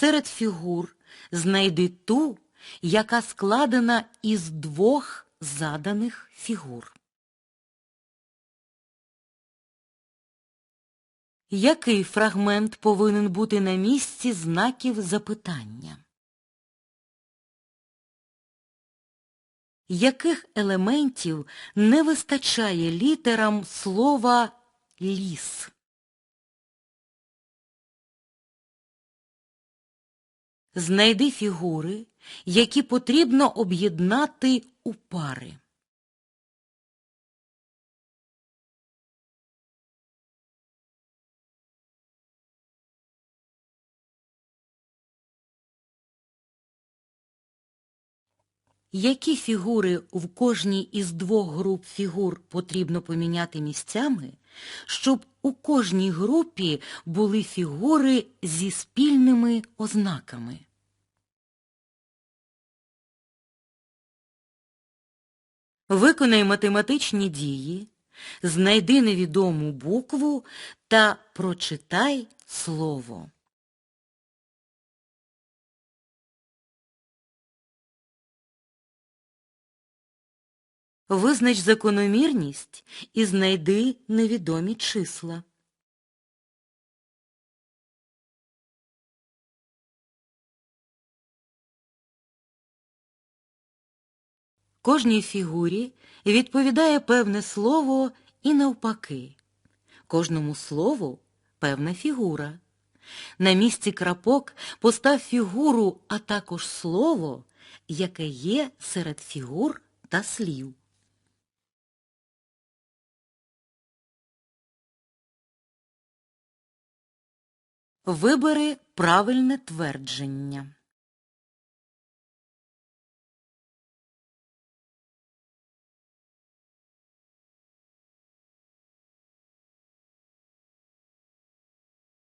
Серед фігур знайди ту, яка складена із двох заданих фігур. Який фрагмент повинен бути на місці знаків запитання? Яких елементів не вистачає літерам слова ліс? Знайди фігури, які потрібно об'єднати у пари. Які фігури в кожній із двох груп фігур потрібно поміняти місцями, щоб у кожній групі були фігури зі спільними ознаками? Виконай математичні дії, знайди невідому букву та прочитай слово. Визнач закономірність і знайди невідомі числа. Кожній фігурі відповідає певне слово і навпаки. Кожному слову певна фігура. На місці крапок постав фігуру, а також слово, яке є серед фігур та слів. Вибери правильне твердження.